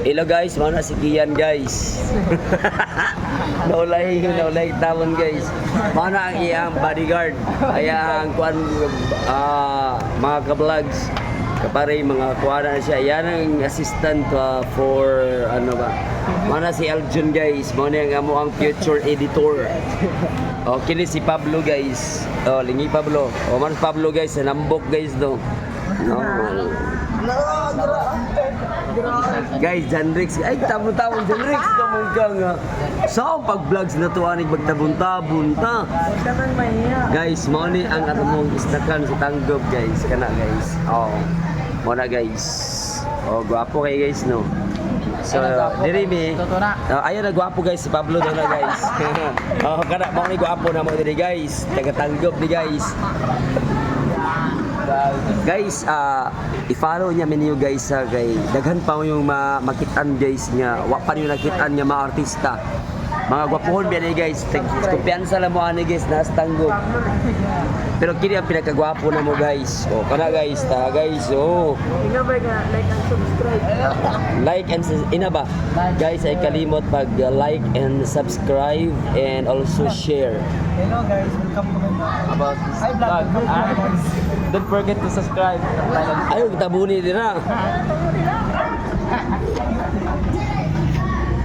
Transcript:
Hello guys, mana si Kian guys. naulay, naulay tawon guys. Mana ang iyang bodyguard. Kaya ang kuan ah, mga ka-vlogs. Kapare mga kuan na siya. Yan ang assistant ah, for ano ba. Mana si Aljun guys. Mana ang amo ang future editor. Oh, kini si Pablo guys. Oh, lingi Pablo. Oh, man Pablo guys, nambok guys do. No. Guys, Janrix, ay tabon-tabon Janrix naman ka nga. So, pag vlogs na to anig magtabon-tabon ta. Guys, mo ni ang atamong istakan sa tanggop guys, kana guys. Oh. Mo na guys. Oh, gwapo kay guys no. So, diri mi. Uh, ayun na gwapo guys, si Pablo na guys. oh, kana mo ni gwapo na mo diri guys. Taga tanggop ni guys. Guys, ah i-follow niya menu guys sa kay daghan pa yung ma makitaan guys nga wa pa niyo nakitaan nga mga artista. Mga gwapohon biya ni guys. Tag- Kumpiyansa lang mo ani guys na tanggop. Pero kini ang pinakagwapo na mo guys. Oh, kana guys, ta guys. Oh. Ina ba ka like and subscribe? Like and sus- ina ba? Guys, ay kalimot pag uh, like and subscribe and also share. Hello guys, welcome to my about this Hi, vlog. Ah, Don't forget to subscribe. Ayaw kita buni dira.